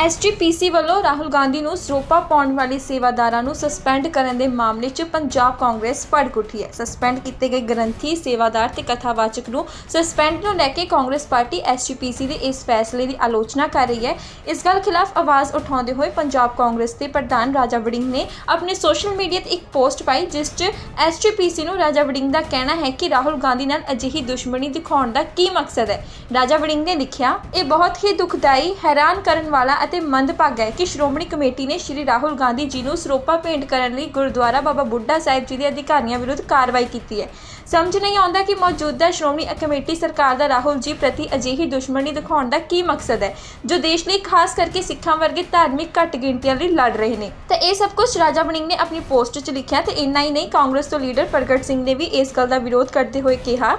SGPC ਵੱਲੋਂ ਰਾਹੁਲ ਗਾਂਧੀ ਨੂੰ ਸਰੋਪਾ ਪਾਉਣ ਵਾਲੇ ਸੇਵਾਦਾਰਾਂ ਨੂੰ ਸਸਪੈਂਡ ਕਰਨ ਦੇ ਮਾਮਲੇ 'ਚ ਪੰਜਾਬ ਕਾਂਗਰਸ ਭੜਕ ਉੱਠੀ ਹੈ। ਸਸਪੈਂਡ ਕੀਤੇ ਗਏ ਗ੍ਰੰਥੀ, ਸੇਵਾਦਾਰ ਤੇ ਕਥਾਵਾਚਕ ਨੂੰ ਸਸਪੈਂਡ ਨੂੰ ਲੈ ਕੇ ਕਾਂਗਰਸ ਪਾਰਟੀ ਐਸਜੀਪੀਸੀ ਦੇ ਇਸ ਫੈਸਲੇ ਦੀ ਆਲੋਚਨਾ ਕਰ ਰਹੀ ਹੈ। ਇਸ ਗੱਲ ਖਿਲਾਫ ਆਵਾਜ਼ ਉਠਾਉਂਦੇ ਹੋਏ ਪੰਜਾਬ ਕਾਂਗਰਸ ਦੇ ਪ੍ਰਧਾਨ ਰਾਜਾ ਵੜਿੰਗ ਨੇ ਆਪਣੇ ਸੋਸ਼ਲ ਮੀਡੀਆ ਤੇ ਇੱਕ ਪੋਸਟ ਪਾਈ, ਜਿਸ 'ਚ ਐਸਜੀਪੀਸੀ ਨੂੰ ਰਾਜਾ ਵੜਿੰਗ ਦਾ ਕਹਿਣਾ ਹੈ ਕਿ ਰਾਹੁਲ ਗਾਂਧੀ ਨਾਲ ਅਜਿਹੀ ਦੁਸ਼ਮਣੀ ਦਿਖਾਉਣ ਦਾ ਕੀ ਮਕਸਦ ਹੈ। ਰਾਜਾ ਵੜਿੰਗ ਨੇ ਲਿਖਿਆ, ਇਹ ਬਹੁਤ ਹੀ ਦੁਖਦਾਈ, ਹੈਰਾਨ ਕਰਨ ਵਾਲਾ ਅਤੇ ਮੰਦਭਾਗਾ ਹੈ ਕਿ ਸ਼੍ਰੋਮਣੀ ਕਮੇਟੀ ਨੇ ਸ਼੍ਰੀ ਰਾਹੁਲ ਗਾਂਧੀ ਜੀ ਨੂੰ ਸਰੋਪਾ ਭੇਂਟ ਕਰਨ ਲਈ ਗੁਰਦੁਆਰਾ ਬਾਬਾ ਬੁੱਢਾ ਸਾਹਿਬ ਜੀ ਦੇ ਅਧਿਕਾਰੀਆਂ ਵਿਰੁੱਧ ਕਾਰਵਾਈ ਕੀਤੀ ਹੈ ਸਮਝ ਨਹੀਂ ਆਉਂਦਾ ਕਿ ਮੌਜੂਦਾ ਸ਼੍ਰੋਮਣੀ ਕਮੇਟੀ ਸਰਕਾਰ ਦਾ ਰਾਹੁਲ ਜੀ ਪ੍ਰਤੀ ਅਜਿਹੀ ਦੁਸ਼ਮਣੀ ਦਿਖਾਉਣ ਦਾ ਕੀ ਮਕਸਦ ਹੈ ਜੋ ਦੇਸ਼ ਲਈ ਖਾਸ ਕਰਕੇ ਸਿੱਖਾਂ ਵਰਗੇ ਧਾਰਮਿਕ ਘੱਟ ਗਿਣਤੀਆਂ ਲਈ ਲੜ ਰਹੇ ਨੇ ਤਾਂ ਇਹ ਸਭ ਕੁਝ ਰਾਜਾ ਵੜਿੰਗ ਨੇ ਆਪਣੀ ਪੋਸਟ 'ਚ ਲਿਖਿਆ ਤੇ ਇੰਨਾ ਹੀ ਨਹੀਂ ਕਾਂਗਰਸ ਤੋਂ ਲੀਡਰ ਪ੍ਰਗਟ ਸਿੰਘ ਨੇ ਵੀ ਇਸ ਗੱਲ ਦਾ ਵਿਰੋਧ ਕਰਦੇ ਹੋਏ ਕਿਹਾ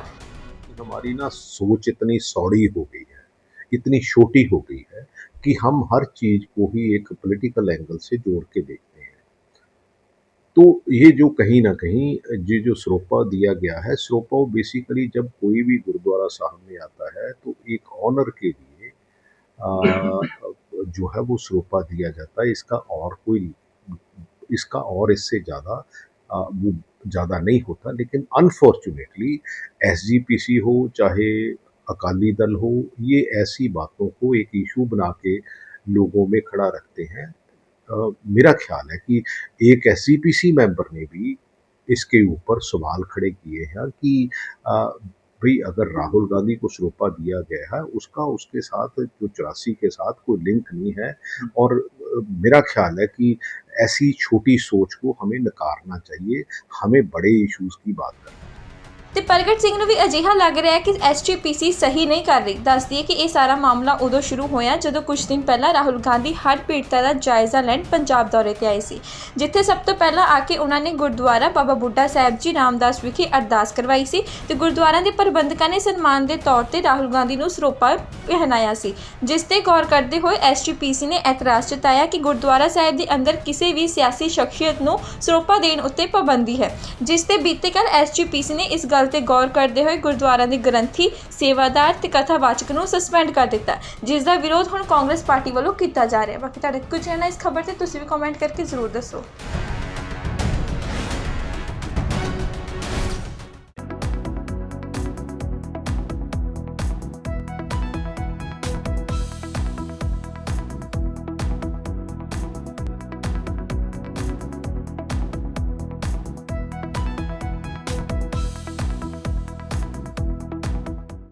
हमारी ना सोच इतनी सौड़ी हो गई है इतनी छोटी हो गई है कि हम हर चीज़ को ही एक पॉलिटिकल एंगल से जोड़ के देखते हैं। तो ये जो कहीं ना कहीं ये जो सरोपा दिया गया है सरोपा बेसिकली जब कोई भी गुरुद्वारा साहब में आता है तो एक ऑनर के लिए आ, जो है वो सरोपा दिया जाता है। इसका और कोई इसका और इससे ज़्यादा वो ज़्यादा नहीं होता। लेकिन अनफॉर्चुनेटली एसजीपीसी हो चाहे अकाली दल हो ये ऐसी बातों को एक इशू बना के लोगों में खड़ा रखते हैं। अ, मेरा ख्याल है कि एक एस सी मेंबर ने भी इसके ऊपर सवाल खड़े किए हैं कि भाई अगर राहुल गांधी को सरोपा दिया गया है उसका उसके साथ जो चौरासी के साथ कोई लिंक नहीं है। और मेरा ख्याल है कि ऐसी छोटी सोच को हमें नकारना चाहिए हमें बड़े इश्यूज़ की बात करनी ਤੇ ਪ੍ਰਗਟ ਸਿੰਘ ਨੂੰ ਵੀ ਅਜਿਹਾ ਲੱਗ ਰਿਹਾ ਹੈ ਕਿ ਐਸਜੀਪੀਸੀ ਸਹੀ ਨਹੀਂ ਕਰ ਰਹੀ। ਦੱਸਦੀ ਹੈ ਕਿ ਇਹ ਸਾਰਾ ਮਾਮਲਾ ਉਦੋਂ ਸ਼ੁਰੂ ਹੋਇਆ ਜਦੋਂ ਕੁਝ ਦਿਨ ਪਹਿਲਾਂ ਰਾਹੁਲ ਗਾਂਧੀ ਹੜ੍ਹ ਪੀੜਤਾਂ ਦਾ ਜਾਇਜ਼ਾ ਲੈਣ ਪੰਜਾਬ ਦੌਰੇ ਤੇ ਆਏ ਸੀ, ਜਿੱਥੇ ਸਭ ਤੋਂ ਪਹਿਲਾਂ ਆ ਕੇ ਉਹਨਾਂ ਨੇ ਗੁਰਦੁਆਰਾ ਬਾਬਾ ਬੁੱਢਾ ਸਾਹਿਬ ਜੀ ਰਾਮਦਾਸ ਵਿਖੇ ਅਰਦਾਸ ਕਰਵਾਈ ਸੀ ਤੇ ਗੁਰਦੁਆਰਿਆਂ ਦੇ ਪ੍ਰਬੰਧਕਾਂ ਨੇ ਸਨਮਾਨ ਦੇ ਤੌਰ ਤੇ ਰਾਹੁਲ ਗਾਂਧੀ ਨੂੰ ਸਰੋਪਾ ਪਹਿਨਾਇਆ ਸੀ, ਜਿਸ ਤੇ ਗੌਰ ਕਰਦੇ ਹੋਏ ਐਸਜੀਪੀਸੀ ਨੇ ਇਤਰਾਜ਼ ਜਤਾਇਆ ਕਿ ਗੁਰਦੁਆਰਾ ਸਾਹਿਬ ਦੇ ਅੰਦਰ ਕਿਸੇ ਵੀ ਸਿਆਸੀ ਸ਼ਖਸੀਅਤ ਨੂੰ ਸਰੋਪਾ ਦੇਣ ਉੱਤੇ ਪਾਬੰਦੀ ਹੈ, ਜਿਸ ਤੇ ਬੀਤੇ ਕੱਲ ਐਸਜੀਪੀਸੀ ਨੇ ਇਸ ਗੱਲ ਤੇ ਗੌਰ ਕਰਦੇ ਹੋਏ ਗੁਰਦੁਆਰਾ ਦੇ ਗ੍ਰੰਥੀ, ਸੇਵਾਦਾਰ ਤੇ ਕਥਾਵਾਚਕ ਨੂੰ ਸਸਪੈਂਡ ਕਰ ਦਿੱਤਾ ਜਿਸ ਦਾ ਵਿਰੋਧ ਹੁਣ ਕਾਂਗਰਸ ਪਾਰਟੀ ਵੱਲੋਂ ਕੀਤਾ ਜਾ ਰਿਹਾ ਬਾਕੀ ਤੁਹਾਡੇ ਕੁਝ ਕਹਿਣਾ ਇਸ ਖਬਰ ਤੇ, ਤੁਸੀਂ ਵੀ ਕਮੈਂਟ ਕਰਕੇ ਜ਼ਰੂਰ ਦੱਸੋ।